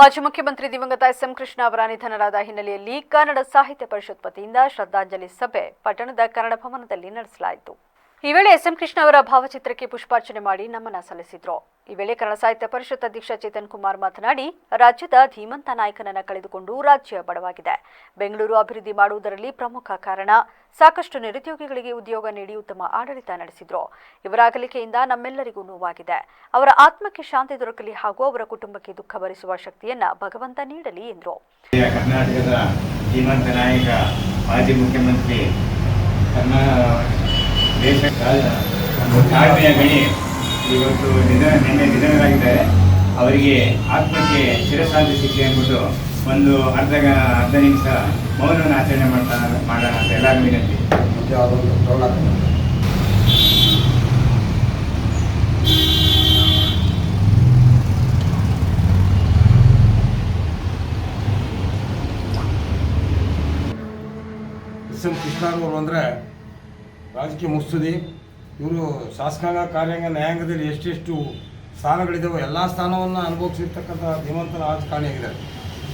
ಮಾಜಿ ಮುಖ್ಯಮಂತ್ರಿ ದಿವಂಗತ ಎಸ್ ಎಂ ಕೃಷ್ಣ ಅವರ ನಿಧನರಾದ ಹಿನ್ನೆಲೆಯಲ್ಲಿ ಕನ್ನಡ ಸಾಹಿತ್ಯ ಪರಿಷತ್ ವತಿಯಿಂದ ಶ್ರದ್ಧಾಂಜಲಿ ಸಭೆ, ಪಟ್ಟಣದ ಕನ್ನಡ ಭವನದಲ್ಲಿ ನಡೆಸಲಾಯಿತು. ಈ ವೇಳೆ ಎಸ್ ಎಂ ಕೃಷ್ಣ ಅವರ ಭಾವಚಿತ್ರಕ್ಕೆ ಪುಷ್ಪಾರ್ಚನೆ ಮಾಡಿ ನಮನ ಸಲ್ಲಿಸಿದ್ರು. ಈ ವೇಳೆ ಕನ್ನಡ ಸಾಹಿತ್ಯ ಪರಿಷತ್ ಅಧ್ಯಕ್ಷ ಚೇತನ್ ಕುಮಾರ್ ಮಾತನಾಡಿ, ರಾಜ್ಯದ ಧೀಮಂತ ನಾಯಕನನ್ನ ಕಳೆದುಕೊಂಡು ರಾಜ್ಯ ಬಡವಾಗಿದೆ. ಬೆಂಗಳೂರು ಅಭಿವೃದ್ಧಿ ಮಾಡುವುದರಲ್ಲಿ ಪ್ರಮುಖ ಕಾರಣ, ಸಾಕಷ್ಟು ನಿರುದ್ಯೋಗಿಗಳಿಗೆ ಉದ್ಯೋಗ ನೀಡಿ ಉತ್ತಮ ಆಡಳಿತ ನಡೆಸಿದ್ರು. ಇವರ ಅಗಲಿಕೆಯಿಂದ ನಮ್ಮೆಲ್ಲರಿಗೂ ನೋವಾಗಿದೆ. ಅವರ ಆತ್ಮಕ್ಕೆ ಶಾಂತಿ ದೊರಕಲಿ ಹಾಗೂ ಅವರ ಕುಟುಂಬಕ್ಕೆ ದುಃಖ ಭರಿಸುವ ಶಕ್ತಿಯನ್ನ ಭಗವಂತ ನೀಡಲಿ ಎಂದರು. ಕರ್ನಾಟಕದ ಧೀಮಂತ ನಾಯಕ, ಮಾಜಿ ಮುಖ್ಯಮಂತ್ರಿ ಒಂದು ತಾಳ್ಮೆಯ ಗಣಿ ಇವತ್ತು ನಿಧನ, ನಿನ್ನೆ ನಿಧನರಾಗಿದ್ದಾರೆ. ಅವರಿಗೆ ಆತ್ಮಕ್ಕೆ ಚಿರಸಾಧ್ಯ ಸಿಕ್ಕಿ ಅಂದ್ಬಿಟ್ಟು ಒಂದು ಅರ್ಧ ಅರ್ಧ ನಿಮಿಷ ಮೌನವನ್ನು ಆಚರಣೆ ಮಾಡ್ತಾ, ಮಾಡೋಣ ಅಂತ ಎಲ್ಲರಿಗೂ ವಿನಂತಿ. ಎಸ್ ಎಂ ಕೃಷ್ಣರವರು ಅಂದರೆ ರಾಜಕೀಯ ಮುಗಿಸ್ತದೆ ಇವರು ಶಾಸಕಾಂಗ ಕಾರ್ಯಾಂಗ ನ್ಯಾಯಾಂಗದಲ್ಲಿ ಎಷ್ಟೆಷ್ಟು ಸ್ಥಾನಗಳಿದ್ದಾವೆ ಎಲ್ಲ ಸ್ಥಾನವನ್ನು ಅನುಭವಿಸಿರ್ತಕ್ಕಂಥ ಧೀಮಂತ ರಾಜಕಾರಣಿಯಾಗಿದ್ದಾರೆ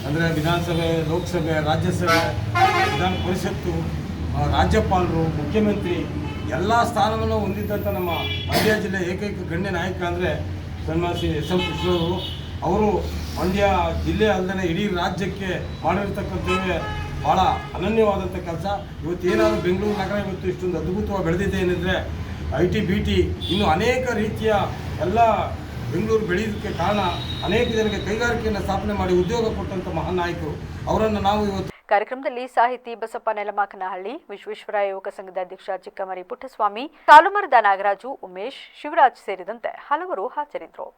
ಅಂದರೆ ವಿಧಾನಸಭೆ, ಲೋಕಸಭೆ, ರಾಜ್ಯಸಭೆ, ವಿಧಾನ ಪರಿಷತ್ತು ರಾಜ್ಯಪಾಲರು, ಮುಖ್ಯಮಂತ್ರಿ ಎಲ್ಲ ಸ್ಥಾನವನ್ನು ಹೊಂದಿದ್ದಂಥ ನಮ್ಮ ಮಂಡ್ಯ ಜಿಲ್ಲೆ ಏಕೈಕ ಗಣ್ಯ ನಾಯಕ ಅಂದರೆ ಸನ್ಮಾಸಿ ಎಸ್ ಎಂ ಕೃಷ್ಣವರು ಅವರು. ಮಂಡ್ಯ ಜಿಲ್ಲೆ ಅಲ್ಲದೆ ಇಡೀ ರಾಜ್ಯಕ್ಕೆ ಮಾಡಿರ್ತಕ್ಕಂಥದ್ದೇ ಭಾಳ ಅನನ್ಯವಾದಂಥ ಕೆಲಸ. ಇವತ್ತು ಏನಾದರೂ ಬೆಂಗಳೂರು ನಗರ ಇವತ್ತು ಇಷ್ಟೊಂದು ಅದ್ಭುತವಾಗಿ ಬೆಳೆದಿದೆ ಏನಿದ್ರೆ ಐ ಟಿ ಬಿ ಟಿ ಇನ್ನು ಅನೇಕ ರೀತಿಯ ಎಲ್ಲ ಬೆಂಗಳೂರು ಬೆಳೆಯೋದಕ್ಕೆ ಕಾರಣ ಅನೇಕ ಜನಕ್ಕೆ ಕೈಗಾರಿಕೆಯನ್ನು ಸ್ಥಾಪನೆ ಮಾಡಿ ಉದ್ಯೋಗ ಕೊಟ್ಟಂಥ ಮಹಾನ್ ನಾಯಕರು ಅವರನ್ನು ನಾವು ಇವತ್ತು ಕಾರ್ಯಕ್ರಮದಲ್ಲಿ ಸಾಹಿತಿ ಬಸಪ್ಪ ನೆಲಮಾಕನಹಳ್ಳಿ, ವಿಶ್ವೇಶ್ವರ ಯುವಕ ಸಂಘದ ಅಧ್ಯಕ್ಷ ಚಿಕ್ಕಮರಿ ಪುಟ್ಟಸ್ವಾಮಿ, ತಾಲುಮರದ ನಾಗರಾಜು ಉಮೇಶ್, ಶಿವರಾಜ್ ಸೇರಿದಂತೆ ಹಲವರು ಹಾಜರಿದ್ದರು.